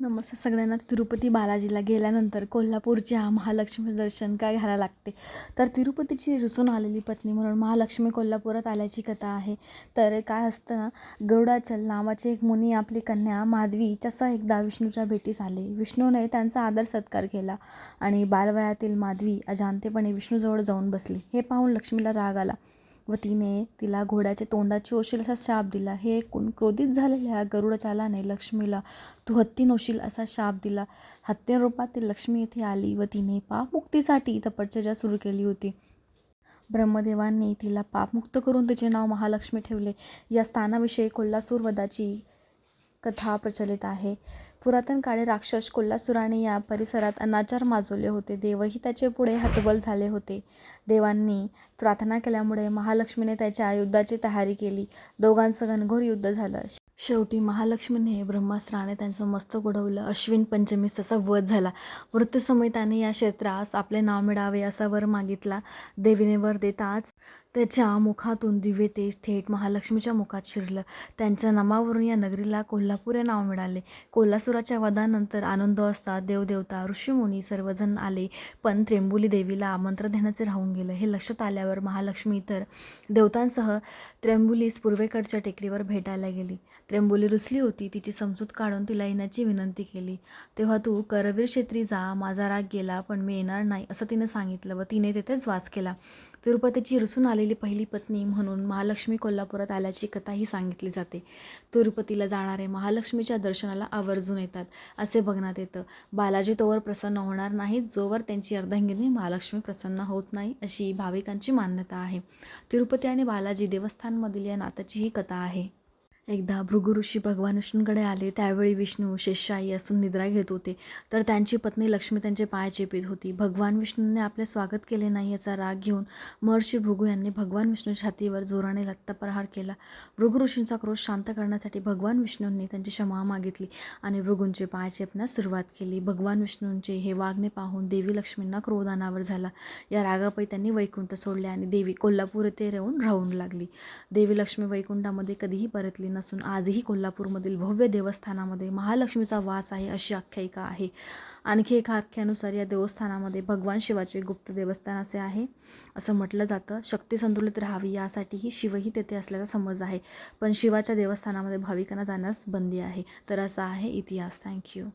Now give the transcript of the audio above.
नमस्ते सगळ्यांना. तिरुपती बालाजीला गेल्यानंतर कोल्हापूरच्या महालक्ष्मी दर्शन काय घ्यायला लागते? तर तिरुपतीची रुसून आलेली पत्नी म्हणून महालक्ष्मी कोल्हापुरात आल्याची कथा आहे. तर काय असतं ना गरुडाचल नावाचे एक मुनी आपली कन्या माधवी तसा एकदा विष्णूच्या भेटीस आले. विष्णूने त्यांचा आदर सत्कार केला आणि बालवयातील माधवी अजाणतेपणे विष्णूजवळ जाऊन बसली. हे पाहून लक्ष्मीला राग आला. व तिने तिला घोड्याच्या तोंडाची ओशील असा शाप दिला. हे ऐकून क्रोधित झालेल्या गरुडचालाने लक्ष्मीला तू हत्ती नोशील असा शाप दिला. हत्तीरूपातील लक्ष्मी येथे आली व तिने पापमुक्तीसाठी तपश्चर्या सुरू केली होती. ब्रह्मदेवांनी तिला पापमुक्त करून तिचे नाव महालक्ष्मी ठेवले. या स्थानाविषयी कोल्हासूर वदाची कथा प्रचलित आहे. पुरातन काळी राक्षस कोल्हासुराने या परिसरात अनाचार माजवले होते. देवही त्याचे पुढे हतबल झाले होते. देवांनी प्रार्थना केल्यामुळे महालक्ष्मीने त्याच्या युद्धाची तयारी केली. दोघांचं घनघोर युद्ध झालं. शेवटी महालक्ष्मीने ब्रह्मास्त्राने त्यांचं मस्तक उडवलं. अश्विन पंचमीस त्याचा वध झाला. मृत्यूसमय त्याने या क्षेत्रास आपले नाव मिळावे असा वर मागितला. देवीने वर देताच त्याच्या मुखातून दिव्य तेज थेट महालक्ष्मीच्या मुखात शिरलं. त्यांच्या नामावरून या नगरीला कोल्हापूर हे नाव मिळाले. कोल्हासूर असुराच्या वधानंतर आनंद असता देवदेवता ऋषीमुनी सर्वजण आले पण त्र्यंबुली देवीला आमंत्रण देण्याचे राहून गेलं. हे लक्षात आल्यावर महालक्ष्मी तर देवतांसह त्र्यंबुलीस पूर्वेकडच्या टेकडीवर भेटायला गेली. त्र्यंबुली रुसली होती तिची समजूत काढून तिला येण्याची विनंती केली. तेव्हा तू करवीर क्षेत्री जा माझा राग गेला पण मी येणार नाही असं तिनं सांगितलं व तिने तेथेच वास केला. तिरुपतीची रुसून आलेली पहिली पत्नी म्हणून महालक्ष्मी कोल्हापुरात आल्याची कथाही सांगितली जाते. तिरुपतीला जाणारे महालक्ष्मीच्या दर्शनाला आवर्जून येतात असे बघण्यात येतं. बालाजी तोवर प्रसन्न होणार नाहीत जोवर त्यांची अर्धांगिनी महालक्ष्मी प्रसन्न होत नाही अशी भाविकांची मान्यता आहे. तिरुपती आणि बालाजी देवस्थानमधील या नात्याची ही कथा आहे. एकदा भृगु ऋषी भगवान विष्णूंकडे आले त्यावेळी विष्णू शेषशाही असून निद्रा घेत होते. तर त्यांची पत्नी लक्ष्मी त्यांचे पाय चेपीत होती. भगवान विष्णूंनी आपले स्वागत केले नाही याचा राग घेऊन महर्षी भृगू यांनी भगवान विष्णूच्या छातीवर जोराने लत्ताप्रहार केला. भृगुऋषींचा क्रोध शांत करण्यासाठी भगवान विष्णूंनी त्यांची क्षमा मागितली आणि भृगूंचे पाय चेपण्यास सुरुवात केली. भगवान विष्णूंचे हे वागणे पाहून देवी लक्ष्मींना क्रोध अनावर झाला. या रागापै त्यांनी वैकुंठ सोडले आणि देवी कोल्हापूर येथे राहून राहून लागली. देवी लक्ष्मी वैकुंठामध्ये कधीही परतली नसून आजही कोल्हापूरमधील भव्य देवस्थानामध्ये महालक्ष्मीचा वास आहे अशी आख्यायिका आहे. आणखी एका आख्यानुसार या देवस्थानामध्ये भगवान शिवाचे गुप्त देवस्थान असे आहे. असं म्हटलं जातं. शक्ती संतुलित राहावी यासाठीही शिवही तेथे असल्याचा समज आहे. पण शिवाच्या देवस्थानामध्ये भाविकांना जाण्यास बंदी आहे. तर असा आहे इतिहास. थँक्यू